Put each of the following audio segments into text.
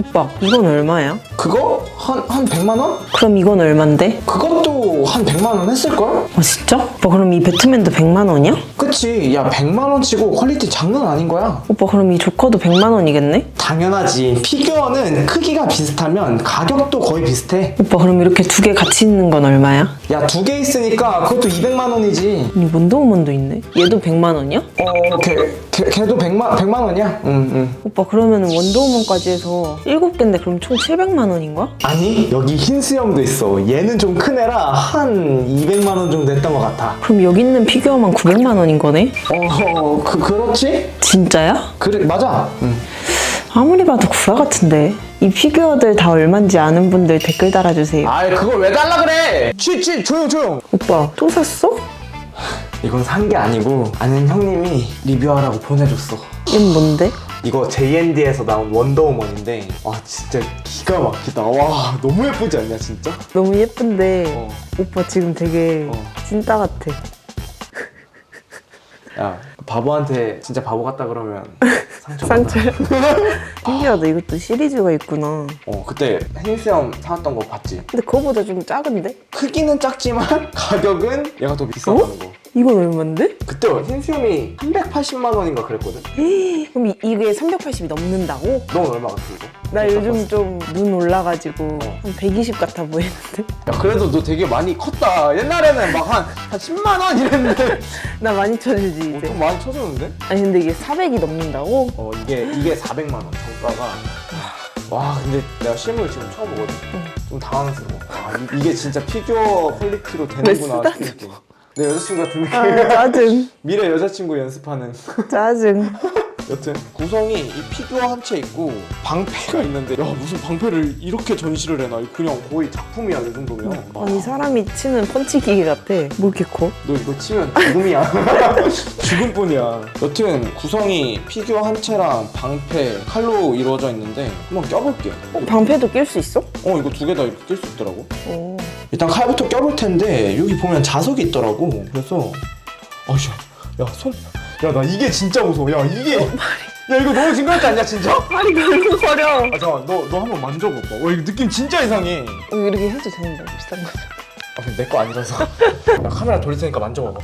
오빠 이건 얼마야? 그거 한 한 100만 원? 그럼 이건 얼만데? 그것도 한 100만 원 했을 걸? 아 진짜? 오빠 그럼 이 배트맨도 100만 원이야? 그치. 야 100만 원 치고 퀄리티 장난 아닌 거야. 오빠 그럼 이 조커도 100만 원이겠네? 당연하지. 피규어는 크기가 비슷하면 가격도 거의 비슷해. 오빠 그럼 이렇게 두 개 같이 있는 건 얼마야? 야 두 개 있으니까 그것도 200만 원이지. 이 원더우먼도 있네? 얘도 100만 원이야? 어, 걔, 걔, 걔도 100만, 100만 원이야? 응, 응. 오빠 그러면 원더우먼까지 해서 7개인데 그럼 총 700만 원인 거야? 아니, 여기 흰 수염도 있어. 얘는 좀 큰 애라 한 200만 원 정도 했던 것 같아. 그럼 여기 있는 피규어만 900만 원인 거네? 어, 그, 그렇지? 진짜야? 그래, 맞아. 응. 아무리 봐도 구라 같은데 이 피규어들 다 얼만지 아는 분들 댓글 달아주세요 아이, 그걸 왜 달라 그래? 취, 취, 조용, 조용. 오빠 또 샀어? 이건 산 게 아니고 아는 형님이 리뷰하라고 보내줬어. 얘는 뭔데? 이거 JND에서 나온 원더우먼인데 와 진짜 기가 막히다. 와 너무 예쁘지 않냐 진짜? 너무 예쁜데 어. 오빠 지금 되게 어. 찐따 같아 야 바보한테 진짜 바보 같다 그러면 상처. 상처 신기하다 이것도 시리즈가 있구나 어 그때 흰수염 사왔던 거 봤지? 근데 그거보다 좀 작은데? 크기는 작지만 가격은 얘가 더 비쌌다는 거. 이건 얼만데? 그때 흰수염이 380만 원인가 그랬거든? 그럼 이, 이게 380이 넘는다고? 넌 얼마 같아 이거? 나 요즘 좀 눈 올라가지고 어. 한120 같아 보이는데 야 그래도 너 되게 많이 컸다. 옛날에는 막 한 한 10만 원 이랬는데 나 많이 쳐주지 어, 이제 좀 많이 쳐줬는데? 아니 근데 이게 400이 넘는다고? 어 이게 이게 400만 원 정가가 와 근데 내가 실물 지금 처음 보거든 좀 당황스러워 와, 이, 게 진짜 피규어 퀄리티로 되는구나 왜 느낌 내 여자친구 같은 느낌 아 짜증 미래 여자친구 연습하는 짜증 여튼 구성이 이 피규어 한 채 있고 방패가 있는데 야 무슨 방패를 이렇게 전시를 해놔 그냥 거의 작품이야 이 정도면 아니 사람이 치는 펀치기계 같아 뭐 이렇게 커? 너 이거 치면 죽음이야. 죽음뿐이야. 여튼 구성이 피규어 한 채랑 방패, 칼로 이루어져 있는데 한번 껴볼게. 어, 방패도 낄 수 있어? 어 이거 두 개 다 이렇게 낄 수 있더라고. 오. 일단 칼부터 껴볼 텐데 여기 보면 자석이 있더라고. 그래서 아야, 야 손, 야 나 이게 진짜 무서워. 야 이게, 야 이거 너무 징그럽지 않냐 진짜? 팔이 걸렁거려 아 잠깐, 너너 한번 만져봐봐. 와 이거 느낌 진짜 이상해. 어, 이렇게 해도 되는데 비싼 거죠 아 근데 내거 아니라서. 나 카메라 돌릴 테니까 만져봐봐.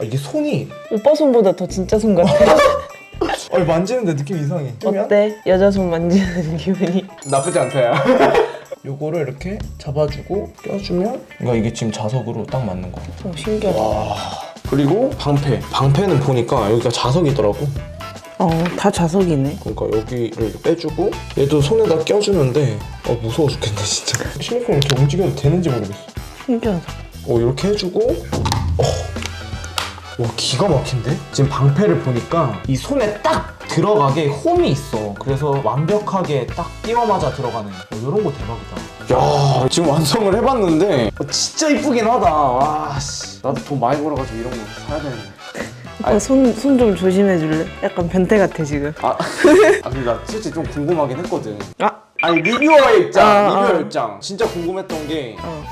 아 이게 손이, 오빠 손보다 더 진짜 손 같아 아 만지는데 느낌 이상해. 어때? 여자 손 만지는 기분이 나쁘지 않다 야 요거를 이렇게 잡아주고 껴주면 그러니까 이게 지금 자석으로 딱 맞는 거 어, 신기하다. 와. 그리고 방패. 방패는 보니까 여기가 자석이더라고. 어 다 자석이네. 그러니까 여기를 빼주고 얘도 손에다 껴주는데 어 무서워 죽겠네 진짜. 실리콘 이렇게 움직여도 되는지 모르겠어. 신기하다. 어 이렇게 해주고 어. 와 기가 막힌데? 지금 방패를 보니까 이 손에 딱 들어가게 홈이 있어. 그래서 완벽하게 딱 끼워맞아 들어가는 어, 이런 거 대박이다. 야 지금 완성을 해봤는데. 어, 진짜 이쁘긴 하다. 와 씨. 나도 돈 많이 벌어가지고 이런 거 사야 되는데. 오빠 손 손 좀 조심해 줄래? 약간 변태 같아 지금. 아, 아 근데 나 솔직히 좀 궁금하긴 했거든. 아. 아니 리뷰어의 입장 아, 리뷰어 아. 입장. 진짜 궁금했던 게 어.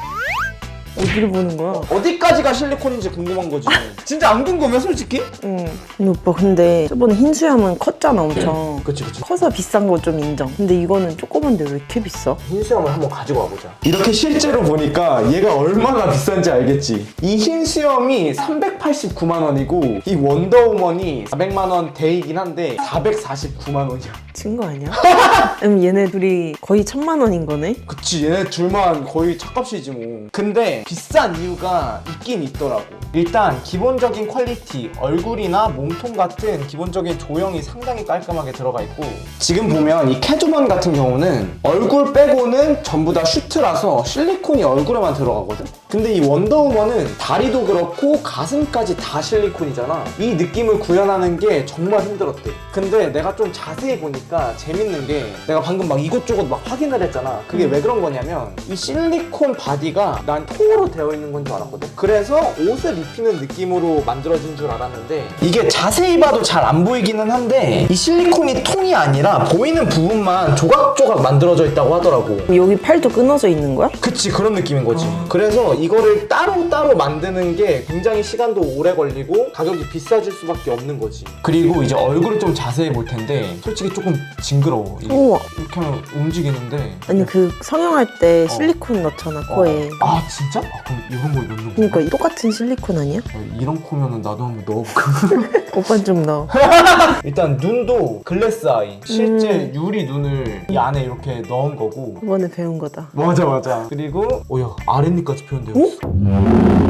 어디를 보는 거야? 어디까지가 실리콘인지 궁금한 거지 진짜 안 궁금해 솔직히? 응. 근데 오빠 근데 저번에 흰 수염은 컸잖아 엄청. 그치 그치 커서 비싼 거 좀 인정. 근데 이거는 조그만데 왜 이렇게 비싸? 흰 수염을 한번 가지고 와보자 이렇게 실제로 보니까 얘가 얼마나 비싼지 알겠지 이 흰 수염이 389만 원이고 이 원더우먼이 400만 원대이긴 한데 449만 원이야 친거 아니야? 그럼 얘네 둘이 거의 천만 원인 거네? 그치 얘네 둘만 거의 차값이지 뭐 근데 비싼 이유가 있긴 있더라고. 일단 기본적인 퀄리티 얼굴이나 몸통 같은 기본적인 조형이 상당히 깔끔하게 들어가 있고 지금 보면 이 캐조만 같은 경우는 얼굴 빼고는 전부 다 슈트라서 실리콘이 얼굴에만 들어가거든 근데 이 원더우먼은 다리도 그렇고 가슴까지 다 실리콘이잖아. 이 느낌을 구현하는 게 정말 힘들었대. 근데 내가 좀 자세히 보니까 재밌는 게 내가 방금 막 이것저것 막 확인을 했잖아. 그게 왜 그런 거냐면 이 실리콘 바디가 난 통으로 되어 있는 건 줄 알았거든. 그래서 옷을 입히는 느낌으로 만들어진 줄 알았는데 이게 자세히 봐도 잘 안 보이기는 한데 이 실리콘이 통이 아니라 보이는 부분만 조각조각 만들어져 있다고 하더라고. 여기 팔도 끊어져 있는 거야? 그치 그런 느낌인 거지. 그래서 이거를 따로 따로 만드는 게 굉장히 시간도 오래 걸리고 가격이 비싸질 수밖에 없는 거지 그리고 이제 얼굴을 좀 자세히 볼 텐데 솔직히 조금 징그러워 이- 우와. 이렇게 하면 움직이는데 아니 그 성형할 때 어. 실리콘 넣잖아 어. 코에. 아 진짜? 아 그럼 이런 거에 넣는 거야? 그러니까 똑같은 실리콘 아니야? 어, 이런 코면은 나도 한번 넣어볼까? 오빠 좀 넣어. 일단 눈도 글래스 아이 실제 음. 유리 눈을 이 안에 이렇게 넣은 거고 이번에 배운 거다. 맞아 맞아 그리고 오야 아랫니까지 표현되어 어?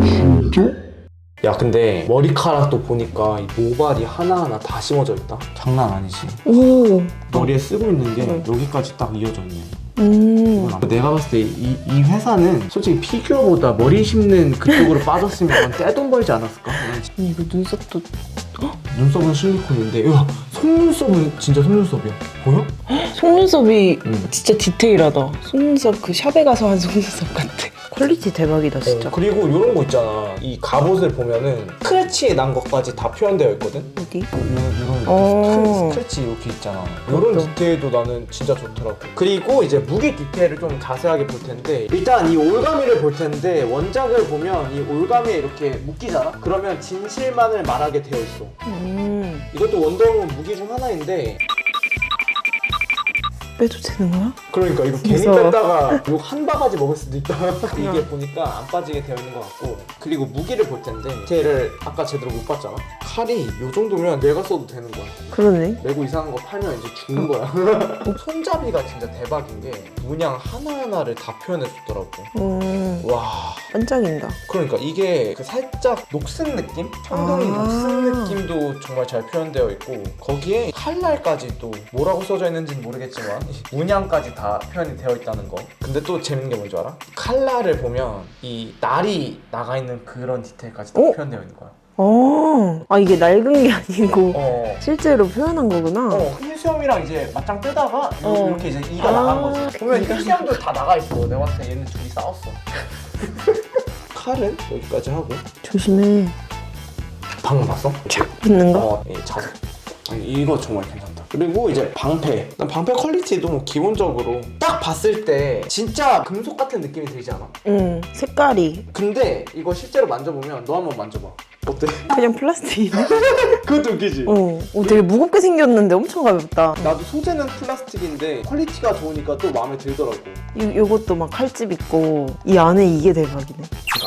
있어 야 근데 머리카락도 보니까 이 모발이 하나하나 다 심어져 있다 장난 아니지 오. 머리에 쓰고 있는 게 응. 여기까지 딱 이어져 있네 음. 내가 봤을 때 이 이 회사는 솔직히 피규어보다 머리 심는 그쪽으로 빠졌으면 떼돈 벌지 않았을까? 이거 눈썹도 눈썹은 실리콘인데 야 속눈썹은 진짜 속눈썹이야 보여? 속눈썹이 응. 진짜 디테일하다. 속눈썹 그 샵에 가서 한 속눈썹 같아. 퀄리티 대박이다 진짜. 어, 그리고 이런 거 있잖아 이 갑옷을 보면은 스크래치 난 것까지 다 표현되어 있거든 어디? 이런 어. 스크래치 이렇게 있잖아 이런. 디테일도 나는 진짜 좋더라고 그리고 이제 무기 디테일을 좀 자세하게 볼 텐데 일단 이 올가미를 볼 텐데 원작을 보면 이 올가미에 이렇게 묶이잖아 그러면 진실만을 말하게 되어 있어 음. 이것도 원더우먼 무기 중 하나인데 빼도 되는 거야? 그러니까 이거 괜히 무서워. 뺐다가 욕한 바가지 먹을 수도 있다 이게 보니까 안 빠지게 되어 있는 것 같고 그리고 무기를 볼 텐데 쟤를 아까 제대로 못 봤잖아 칼이 이 정도면 내가 써도 되는 거야 그러네. 레고 이상한 거 팔면 이제 죽는 거야 손잡이가 진짜 대박인 게 문양 하나하나를 다 표현해줬더라고 음. 와 반짝인다. 그러니까 이게 그 살짝 녹슨 느낌? 청동이 아. 녹슨 느낌도 정말 잘 표현되어 있고 거기에 칼날까지 또 뭐라고 써져 있는지는 모르겠지만 문양까지 다 표현이 되어 있다는 거 근데 또 재밌는 게 뭔지 알아? 칼날을 보면 이 날이 나가 있는 그런 디테일까지 다 어? 표현되어 있는 거야 어. 아 이게 낡은 게 아니고 어. 실제로 표현한 거구나. 어, 흰수염이랑 이제 맞짱 뜨다가 요- 어. 이렇게 이제 이가 아, 나간 거지. 보면 흰수염도 다 나가 있어. 내가 봤을 때 얘는 둘이 싸웠어. 칼은 여기까지 하고 조심해. 방금 봤어? 착 붙는 거? 어, 이 자석. 아니, 이거 정말 괜찮다. 그리고 이제 방패. 난 방패 퀄리티도 뭐 기본적으로 딱 봤을 때 진짜 금속 같은 느낌이 들지 않아? 응. 색깔이 근데 이거 실제로 만져보면 너 한번 만져봐. 어때? 그냥 플라스틱이네. 그것도 웃기지? 어. 어. 되게 무겁게 생겼는데 엄청 가볍다. 나도 소재는 플라스틱인데 퀄리티가 좋으니까 또 마음에 들더라고. 이 요것도 막 칼집 있고 이 안에 이게 대박이네.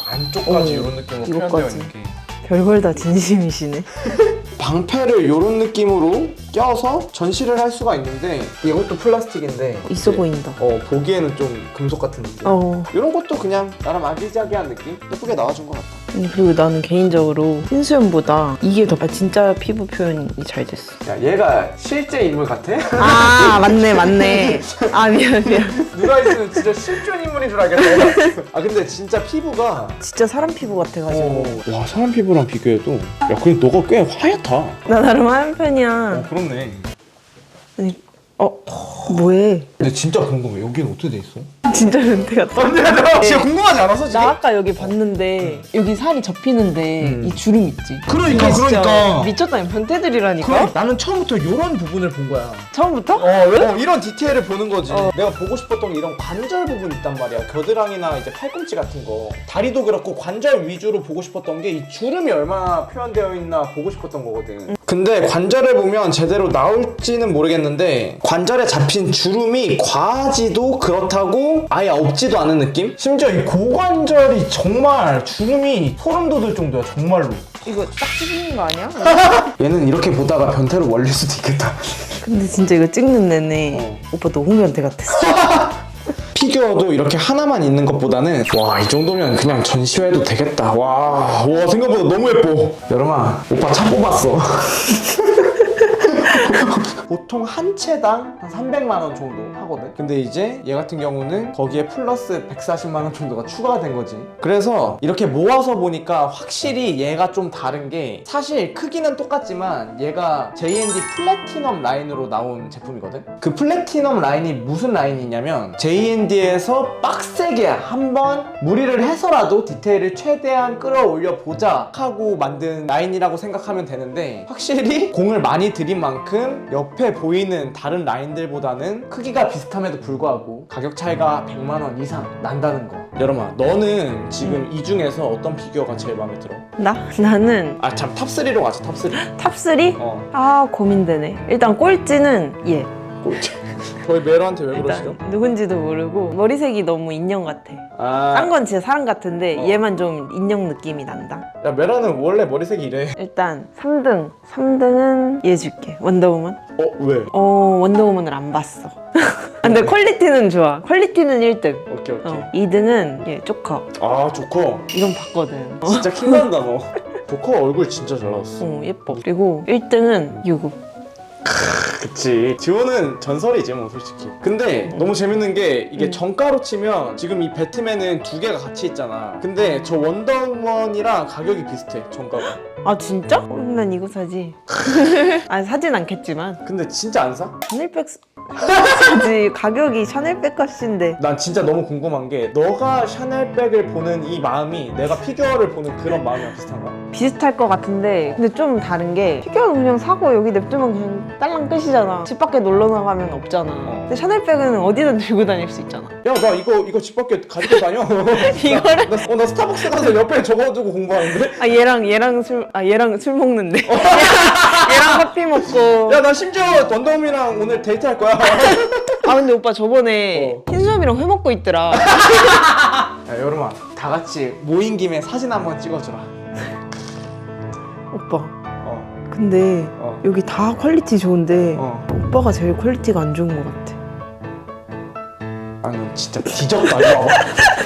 안쪽까지 어, 이런 느낌으로 이것까지. 표현되어 있는 게 별걸 다 진심이시네. 방패를 이런 느낌으로 껴서 전시를 할 수가 있는데 이것도 플라스틱인데 있어 이제, 보인다. 어 보기에는 좀 금속 같은 느낌 어. 이런 것도 그냥 나름 아기자기한 느낌 예쁘게 나와준 것 같다 아니, 그리고 나는 개인적으로 흰수염보다 이게 더 진짜 피부 표현이 잘 됐어. 야 얘가 실제 인물 같아? 아 맞네 맞네. 아 미안 미안. 누가 있으면 진짜 실존 인물인 줄 알겠다 아 근데 진짜 피부가 진짜 사람 피부 같아가지고. 어, 와 사람 피부랑 비교해도 야 근데 너가 꽤 하얗다 나 나름 하얀 편이야. 그렇네 아니 어 뭐해? 근데 진짜 궁금해 여기는 어떻게 돼 있어? 진짜 변태 같다. 진짜 궁금하지 않았어 지금? 나 아까 여기 봤는데 여기 살이 접히는데 음. 이 주름 있지. 그러니까, 이게 진짜 그러니까. 미쳤다니 변태들이라니까. 그래, 나는 처음부터 이런 부분을 본 거야 처음부터? 어, 어, 이런 디테일을 보는 거지. 어. 내가 보고 싶었던 게 이런 관절 부분 있단 말이야. 겨드랑이나 이제 팔꿈치 같은 거. 다리도 그렇고 관절 위주로 보고 싶었던 게 이 주름이 얼마나 표현되어 있나 보고 싶었던 거거든. 근데 관절을 보면 제대로 나올지는 모르겠는데 관절에 잡힌 주름이 과하지도 그렇다고 아예 없지도 않은 느낌? 심지어 이 고관절이 정말 주름이 소름 돋을 정도야 정말로. 이거 딱 찍는 거 아니야? 얘는 이렇게 보다가 변태로 몰릴 수도 있겠다. 근데 진짜 이거 찍는 내내 어. 오빠 너무 변태 같았어. 피규어도 이렇게 하나만 있는 것보다는 와 이 정도면 그냥 전시회도 되겠다. 와, 와 생각보다 너무 예뻐. 여름아 오빠 차 뽑았어. 보통 한 채당 한 300만 원 정도 하거든. 근데 이제 얘 같은 경우는 거기에 플러스 140만 원 정도가 추가가 된 거지. 그래서 이렇게 모아서 보니까 확실히 얘가 좀 다른 게 사실 크기는 똑같지만 얘가 JND 플래티넘 라인으로 나온 제품이거든. 그 플래티넘 라인이 무슨 라인이냐면 JND에서 빡세게 한번 무리를 해서라도 디테일을 최대한 끌어올려 보자 하고 만든 라인이라고 생각하면 되는데 확실히 공을 많이 들인 만큼 옆에 보이는 다른 라인들보다는 크기가 비슷 함에도 불구하고 가격 차이가 100만 원 이상 난다는 거 여러분 너는 지금 이 중에서 어떤 피규어가 제일 마음에 들어? 나? 나는 아 참 탑3로 가자 탑3 탑3? 어 아 고민되네. 일단 꼴찌는 얘. 꼴찌 저희 메라한테 왜 그러시죠? 일단 누군지도 모르고 머리색이 너무 인형 같아. 아, 딴건 진짜 사람 같은데 어. 얘만 좀 인형 느낌이 난다. 야 메라는 원래 머리색이 이래. 일단 3등. 3등은 얘 줄게. 원더우먼. 어 왜? 어, 원더우먼을 안 봤어. 근데 퀄리티는 좋아. 퀄리티는 1등. 오케이 오케이. 어, 2등은 얘 조커. 아 조커. 이건 봤거든. 어, 진짜 킹난다 너. 조커 얼굴 진짜 잘 나왔어. 어, 예뻐. 그리고 1등은 유구. 그치. 지호는 전설이지 뭐 솔직히. 근데 너무 재밌는 게 이게 음. 정가로 치면 지금 이 배트맨은 두 개가 같이 있잖아. 근데 저 원더우먼이랑 가격이 비슷해 정가가. 아 진짜? 어, 난 이거 사지. 아 사진 않겠지만 근데 진짜 안 사? 샤넬백 사- 사지. 가격이 샤넬백 값인데. 난 진짜 너무 궁금한 게 너가 샤넬백을 보는 이 마음이 내가 피규어를 보는 그런 마음이랑 비슷한가? 비슷할 것 같은데 근데 좀 다른 게 피규어는 그냥 사고 여기 냅두면 그냥 딸랑 끝이잖아 집 밖에 놀러 나가면 없잖아 어. 근데 샤넬백은 어디든 들고 다닐 수 있잖아 야 나 이거 이거 집 밖에 가지고 다녀. 이거를? 나, 나, 어, 나 스타벅스 가서 옆에 적어두고 공부하는데. 아 얘랑 얘랑 술 아 얘랑 술 먹는데 얘랑 커피 먹고 야 나 심지어 원더우먼이랑 오늘 데이트할 거야. 아 근데 오빠 저번에 어. 흰수염이랑 회 먹고 있더라 야 여름아 다 같이 모인 김에 사진 한번 찍어주라. 오빠 어 근데 어. 여기 다 퀄리티 좋은데 어. 오빠가 제일 퀄리티가 안 좋은 것 같아 아니 진짜 뒤졌다 이거.